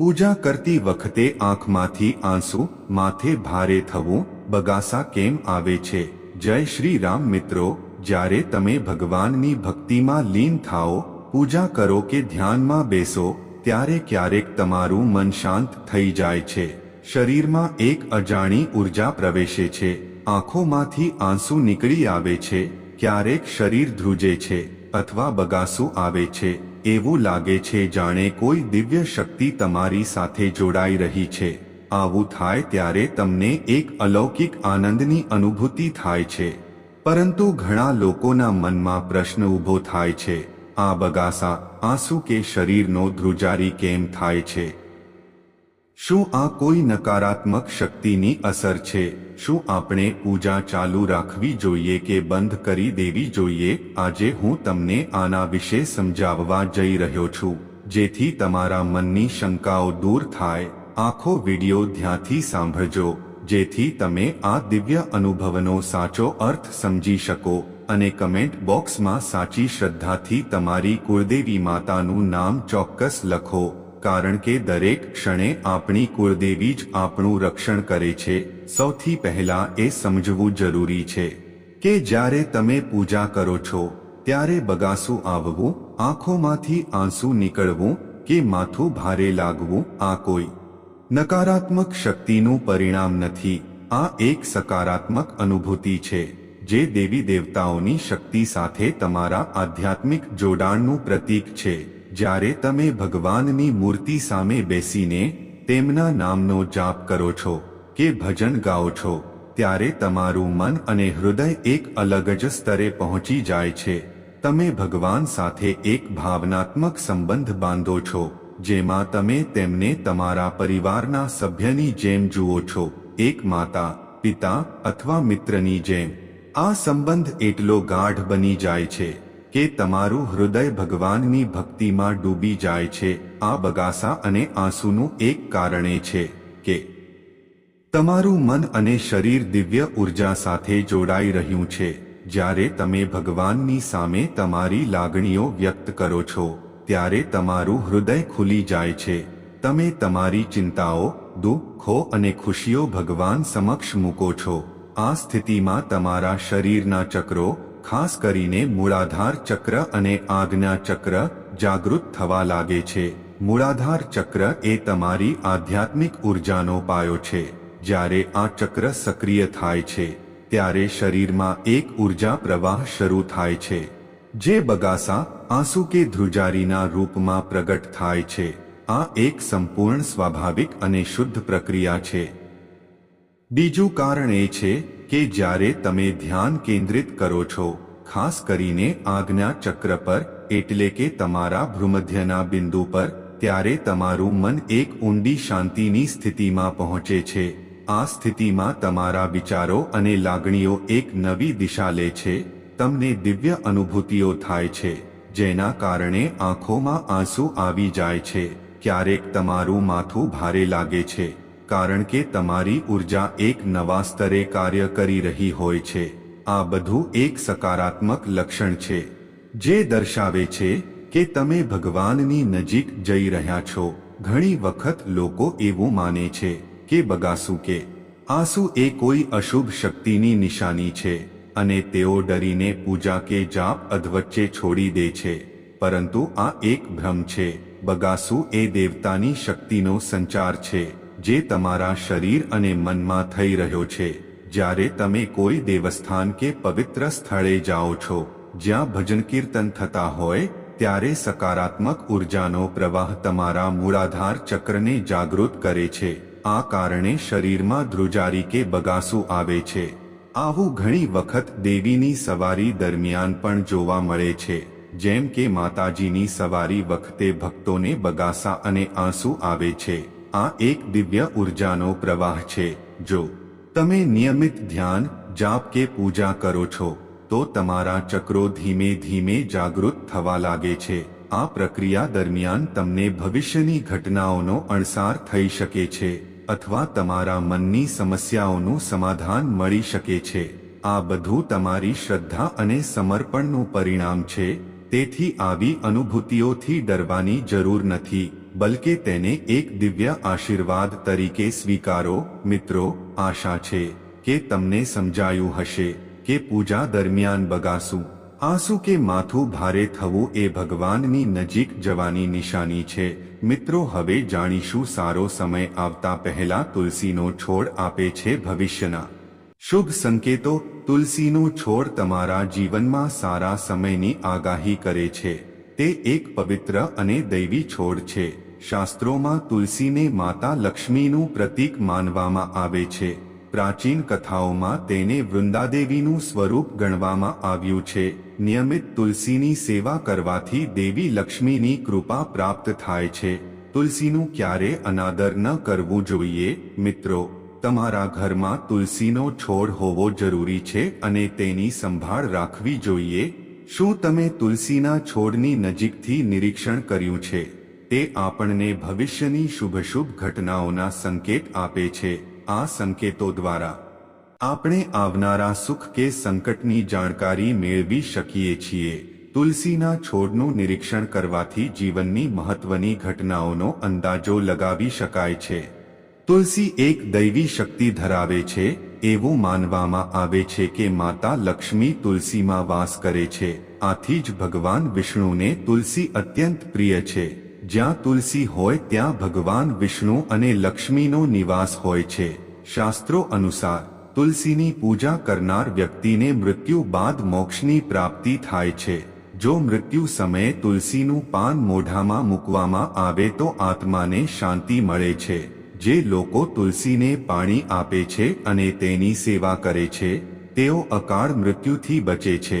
પૂજા કરતી વખતે આંખમાંથી આંસુ માથે ભારે થવું બગાસા કેમ આવે છે? જય શ્રી રામ મિત્રો, જ્યારે તમે ભગવાનની ભક્તિમાં લીન થાઓ, પૂજા કરો કે ધ્યાનમાં બેસો, ત્યારે ક્યારેક તમારું મન શાંત થઈ જાય છે. શરીરમાં એક અજાણી ઊર્જા પ્રવેશે છે. આંખોમાંથી આંસુ નીકળી આવે છે. ક્યારેક શરીર ધ્રુજે છે. અથવા બગાસું આવે છે, એવું લાગે છે જાણે કોઈ દિવ્ય શક્તિ તમારી સાથે જોડાઈ રહી છે. આવું થાય ત્યારે તમને એક અલૌકિક આનંદની અનુભૂતિ થાય છે. પરંતુ ઘણા લોકોના મનમાં પ્રશ્ન ઊભો થાય છે, આ બગાસા, આંસુ કે શરીરનો ધ્રુજારી કેમ થાય છે? શું આ કોઈ નકારાત્મક શક્તિની અસર છે? શું આપણે પૂજા ચાલુ રાખવી જોઈએ કે બંધ કરી દેવી જોઈએ? આજે હું તમને આના વિશે સમજાવવા જઈ રહ્યો છું, જેથી તમારા મનની શંકાઓ દૂર થાય. આખો વિડિયો ધ્યાનથી સાંભળજો, જેથી તમે આ દિવ્ય અનુભવનો સાચો અર્થ સમજી શકો અને કમેન્ટ બોક્સમાં સાચી શ્રદ્ધાથી તમારી કુળદેવી માતાનું નામ ચોક્કસ લખો. કારણ કે દરેક ક્ષણે આપણી કુળદેવી જ આપણું રક્ષણ કરે છે. સૌથી પહેલા એ સમજવું જરૂરી છે કે જ્યારે તમે પૂજા કરો છો, ત્યારે બગાસું આવવું, આંખોમાંથી આંસુ નીકળવું કે માથું ભારે લાગવું, આ કોઈ નકારાત્મક શક્તિનું પરિણામ નથી. આ એક સકારાત્મક અનુભૂતિ છે જે દેવી દેવતાઓની શક્તિ સાથે તમારા આધ્યાત્મિક જોડાણનું પ્રતીક છે. જ્યારે તમે ભગવાનની મૂર્તિ સામે બેસીને તેમના નામનો જાપ કરો છો કે ભજન ગાઓ છો, ત્યારે તમારું મન અને હૃદય એક અલગ જ સ્તરે પહોંચી જાય છે. તમે ભગવાન સાથે એક ભાવનાત્મક સંબંધ બાંધો છો, જેમાં તમે તેમને તમારા પરિવારના સભ્યની જેમ જુઓ છો, એક માતા, પિતા અથવા મિત્રની જેમ. આ સંબંધ એટલો ગાઢ બની જાય છે. કે તમારું હૃદય ભગવાનની ભક્તિમાં ડૂબી જાય છે, આ બગાસા અને આંસુનું એક કારણે છે, કે તમારું મન અને શરીર દિવ્ય ઊર્જા સાથે જોડાઈ રહ્યું છે, જ્યારે તમે ભગવાનની સામે તમારી લાગણીઓ વ્યક્ત કરો છો, ત્યારે તમારું હૃદય ખુલી જાય છે, તમે તમારી ચિંતાઓ, દુઃખો અને ખુશીઓ ભગવાન સમક્ષ મૂકો છો, આ સ્થિતિમાં તમારા શરીરના ચક્રો ખાસ કરીને મૂળાધાર ચક્ર અને આજ્ઞા ચક્ર જાગૃત થવા લાગે છે. મૂળાધાર ચક્ર એ તમારી આધ્યાત્મિક ઉર્જાનો પાયો છે. જ્યારે આ ચક્ર સક્રિય થાય છે, ત્યારે શરીરમાં એક ઊર્જા પ્રવાહ શરૂ થાય છે. જે બગાસા, આંસુ કે ધ્રુજારીના રૂપમાં પ્રગટ થાય છે. આ એક સંપૂર્ણ સ્વાભાવિક અને શુદ્ધ પ્રક્રિયા છે. બીજું કારણ એ છે કે જ્યારે તમે ધ્યાન કેન્દ્રિત કરો છો, ખાસ કરીને આજ્ઞા ચક્ર પર, એટલે કે તમારા ભ્રુમધ્યના બિંદુ પર, ત્યારે તમારું મન એક ઊંડી શાંતિની સ્થિતિમાં પહોંચે છે. આ સ્થિતિમાં તમારા વિચારો અને લાગણીઓ એક નવી દિશા લે છે. તમને દિવ્ય અનુભૂતિઓ થાય છે, જેના કારણે આંખોમાં આંસુ આવી જાય છે. ક્યારેક તમારું માથું ભારે લાગે છે. કારણ કે તમારી ઊર્જા એક નવા સ્તરે કાર્ય કરી રહી હોય છે. આ બધું એક સકારાત્મક લક્ષણ છે. જે દર્શાવે છે કે તમે ભગવાનની નજીક જઈ રહ્યા છો. ઘણી વખત લોકો એવું માને છે કે બગાસુ કે, આંસુ એ કોઈ અશુભ શક્તિની નિશાની છે અને તેઓ ડરીને પૂજા કે જાપ અધવચ્ચે છોડી દે છે. પરંતુ આ એક ભ્રમ છે. બગાસુ એ દેવતાની શક્તિનો સંચાર છે. જે તમારા શરીર અને મનમાં થઈ રહ્યો છે, જ્યારે તમે કોઈ દેવસ્થાન કે પવિત્ર સ્થળે જાઓ છો, જ્યાં ભજન કીર્તન થતા હોય, ત્યારે સકારાત્મક ઉર્જાનો પ્રવાહ તમારા મૂળાધાર ચક્રને જાગૃત કરે છે. આ કારણે શરીરમાં ધ્રુજારી કે બગાસુ આવે છે. આવું ઘણી વખત દેવીની સવારી દરમિયાન પણ જોવા મળે છે, જેમ કે માતાજીની સવારી વખતે ભક્તોને બગાસા અને આંસુ આવે છે. આ એક દિવ્ય ઉર્જાનો પ્રવાહ છે. જો તમે નિયમિત ધ્યાન, જાપ કે પૂજા કરો છો, તો તમારા ચક્રો ધીમે ધીમે જાગૃત થવા લાગે છે. આ પ્રક્રિયા દરમિયાન તમને ભવિષ્યની ઘટનાઓનો અણસાર થઈ શકે છે, અથવા તમારા મનની સમસ્યાઓનું સમાધાન મળી શકે છે. આ બધું તમારી શ્રદ્ધા અને સમર્પણનું પરિણામ છે. તેથી આવી અનુભૂતિઓથી ડરવાની જરૂર નથી, બલકે તેને એક દિવ્ય આશીર્વાદ તરીકે સ્વીકારો, મિત્રો, આશા છે કે તમને સમજાયું હશે કે પૂજા દરમિયાન બગાસું, આંસુ કે માથું ભારે થવું એ ભગવાનની નજીક જવાની નિશાની છે, મિત્રો, હવે જાણીશું સારો સમય આવતા પહેલા તુલસીનો છોડ આપે છે ભવિષ્યના. શુભ સંકેતો તુલસીનો છોડ તમારા જીવનમાં સારા સમયની આગાહી કરે છે. તે એક પવિત્ર અને દૈવી છોડ છે. શાસ્ત્રોમાં તુલસીને માતા લક્ષ્મીનું પ્રતીક માનવામાં આવે છે. પ્રાચીન કથાઓમાં તેને વૃંદાદેવીનું સ્વરૂપ ગણવામાં આવ્યું છે. નિયમિત તુલસીની સેવા કરવાથી દેવી લક્ષ્મીની કૃપા પ્રાપ્ત થાય છે. તુલસીનું ક્યારે અનાદર ન કરવું જોઈએ, મિત્રો? તમારા ઘરમાં તુલસીનો છોડ હોવો જરૂરી છે અને તેની સંભાળ રાખવી જોઈએ. શું તમે તુલસીના છોડની નજીકથી નિરીક્ષણ કર્યું છે? તે આપણને ભવિષ્યની શુભ શુભ ઘટનાઓના સંકેત આપે છે. આ સંકેતો દ્વારા આપણે આવનારા સુખ કે સંકટની જાણકારી મેળવી શકીએ છીએ. તુલસીના છોડનું નિરીક્ષણ કરવાથી જીવનની મહત્વની ઘટનાઓનો અંદાજો લગાવી શકાય છે. તુલસી એક દૈવી શક્તિ ધરાવે છે, એવું માનવામાં આવે છે કે માતા લક્ષ્મી તુલસીમાં વાસ કરે છે. આથી જ ભગવાન વિષ્ણુને તુલસી અત્યંત પ્રિય છે. જ્યાં તુલસી હોય ત્યાં ભગવાન વિષ્ણુ અને લક્ષ્મીનો નિવાસ હોય છે. શાસ્ત્રો અનુસાર, તુલસીની પૂજા કરનાર વ્યક્તિને મૃત્યુ બાદ મોક્ષની પ્રાપ્તિ થાય છે. જો મૃત્યુ સમયે તુલસીનું પાન મોઢામાં મૂકવામાં આવે તો આત્માને શાંતિ મળે છે. જે લોકો તુલસીને પાણી આપે છે અને તેની સેવા કરે છે, તેઓ અકાળ મૃત્યુથી બચે છે.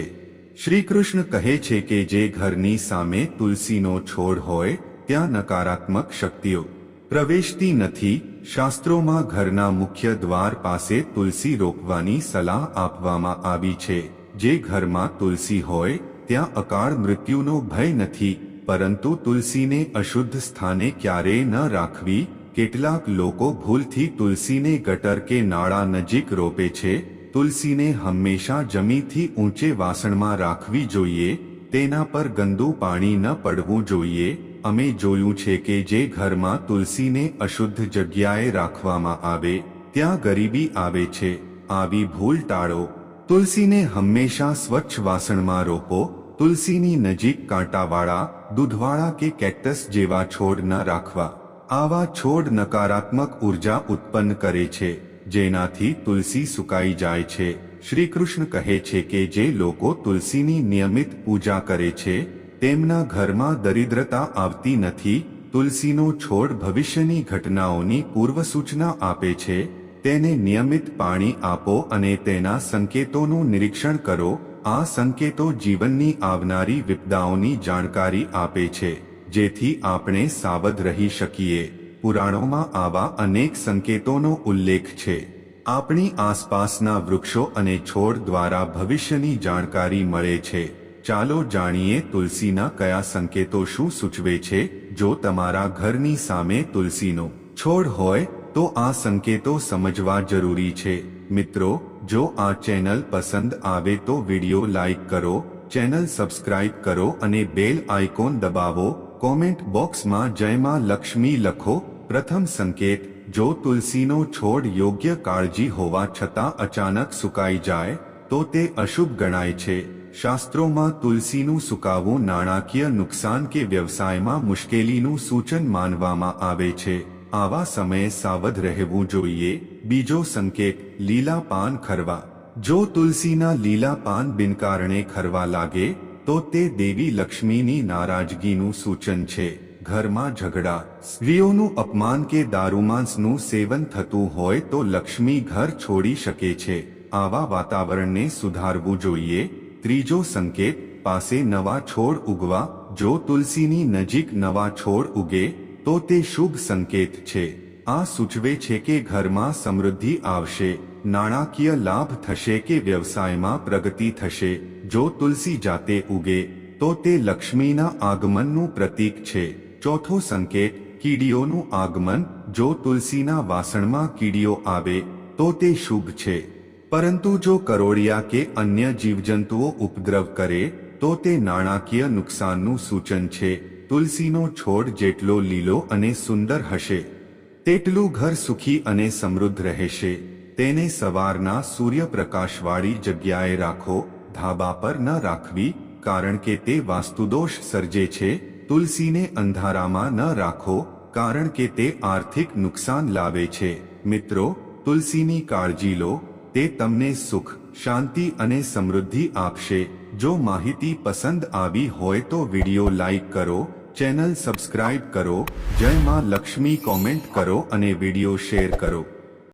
શ્રી કૃષ્ણ કહે છે કે જે ઘરની સામે તુલસીનો છોડ હોય, ત્યાં નકારાત્મક શક્તિઓ પ્રવેશતી નથી. શાસ્ત્રોમાં ઘરના મુખ્ય દ્વાર પાસે તુલસી રોપવાની સલાહ આપવામાં આવી છે. જે ઘરમાં તુલસી હોય, ત્યાં અકાળ મૃત્યુનો ભય નથી, પરંતુ તુલસીને અશુદ્ધ સ્થાને ક્યારેય ન રાખવી કેટલાક લોકો ભૂલથી તુલસીને ગટર કે નાળા નજીક રોપે છે. તુલસીને હંમેશા જમીથી ઊંચે વાસણમાં રાખવી જોઈએ. તેના પર ગંદુ પાણી ન પડવું જોઈએ. અમે જોયું છે કે જે ઘરમાં તુલસીને અશુદ્ધ જગ્યાએ રાખવામાં આવે, ત્યાં ગરીબી આવે છે. આવી ભૂલ ટાળો. તુલસીને હંમેશા સ્વચ્છ વાસણમાં રોપો. તુલસીની નજીક કાંટાવાળા, દૂધવાળા કે કેક્ટસ જેવા છોડ ન રાખવા. આવા છોડ નકારાત્મક ઊર્જા ઉત્પન્ન કરે છે, જેનાથી તુલસી સુકાઈ જાય છે. શ્રી કૃષ્ણ કહે છે કે જે લોકો તુલસીની નિયમિત પૂજા કરે છે, તેમના ઘરમાં દરિદ્રતા આવતી નથી, તુલસીનો છોડ ભવિષ્યની ઘટનાઓની પૂર્વસૂચના આપે છે, તેને નિયમિત પાણી આપો અને તેના સંકેતોનું નિરીક્ષણ કરો, આ સંકેતો જીવનની આવનારી વિપદાઓની જાણકારી આપે છે. જેથી આપણે સાવધ રહી શકીએ. પુરાણોમાં આવા અનેક સંકેતોનો ઉલ્લેખ છે. આપણી આસપાસના વૃક્ષો અને છોડ દ્વારા ભવિષ્યની જાણકારી મળે છે. ચાલો જાણીએ તુલસીના કયા સંકેતો શું સૂચવે છે? જો તમારા ઘરની સામે તુલસીનો છોડ હોય, તો આ સંકેતો સમજવા જરૂરી છે. મિત્રો, જો આ ચેનલ પસંદ આવે તો વિડિયો લાઈક કરો, ચેનલ સબસ્ક્રાઇબ કરો અને બેલ આઇકોન દબાવો. કોમેન્ટ બોક્સમાં જયમાં લક્ષ્મી લખો, પ્રથમ સંકેત, જો તુલસીનો છોડ યોગ્ય કાળજી હોવા છતાં અચાનક સુકાઈ જાય, તો તે અશુભ ગણાય છે. શાસ્ત્રોમાં તુલસીનું સુકાવું નાણાકીય નુકસાન કે વ્યવસાયમાં મુશ્કેલીનું સૂચન માનવામાં આવે છે. આવા સમયે સાવધ રહેવું જોઈએ. બીજો સંકેત લીલા પાન ખરવા. જો તુલસીના લીલા પાન બિનકારણે ખરવા લાગે તો તે દેવી લક્ષ્મીની નારાજગીનું સૂચન છે. ઘરમાં ઝઘડા, સ્ત્રીઓનું અપમાન કે દારૂમાંસનું સેવન થતું હોય તો લક્ષ્મી ઘર છોડી શકે છે. આવા વાતાવરણને સુધારવું જોઈએ. ત્રીજો સંકેત, પાસે નવા છોડ ઉગવા, જો તુલસીની નજીક નવા છોડ ઉગે, તો તે શુભ સંકેત છે. આ સૂચવે છે કે ઘરમાં સમૃદ્ધિ આવશે, નાણાકીય લાભ થશે કે વ્યવસાયમાં પ્રગતિ થશે. જો તુલસી જાતે ઉગે, તો તે લક્ષ્મીના આગમનનું પ્રતીક છે. ચોથો સંકેત, કીડીઓનું આગમન. જો તુલસીના વાસણમાં કીડીઓ આવે, તો તે શુભ છે. પરંતુ જો કરોડિયા કે અન્ય જીવજંતુઓ ઉપદ્રવ કરે, તો તે નાણાકીય નુકસાનનું સૂચન છે. તુલસીનો છોડ જેટલો લીલો અને સુંદર હશે, તેટલું ઘર સુખી અને સમૃદ્ધ રહેશે. તેને સવારના સૂર્યપ્રકાશવાળી જગ્યાએ રાખો ધાબા પર ન રાખવી, કારણ કે તે વાસ્તુદોષ સર્જે છે. તુલસીને અંધારામાં ન રાખો, કારણ કે તે આર્થિક નુકસાન લાવે છે. મિત્રો, તુલસીની કાળજી લો, તે તમને સુખ, શાંતિ અને સમૃદ્ધિ આપશે. જો માહિતી પસંદ આવી હોય તો વિડિયો લાઈક કરો, ચેનલ સબસ્ક્રાઇબ કરો, જય માં લક્ષ્મી કોમેન્ટ કરો અને વિડિયો શેર કરો.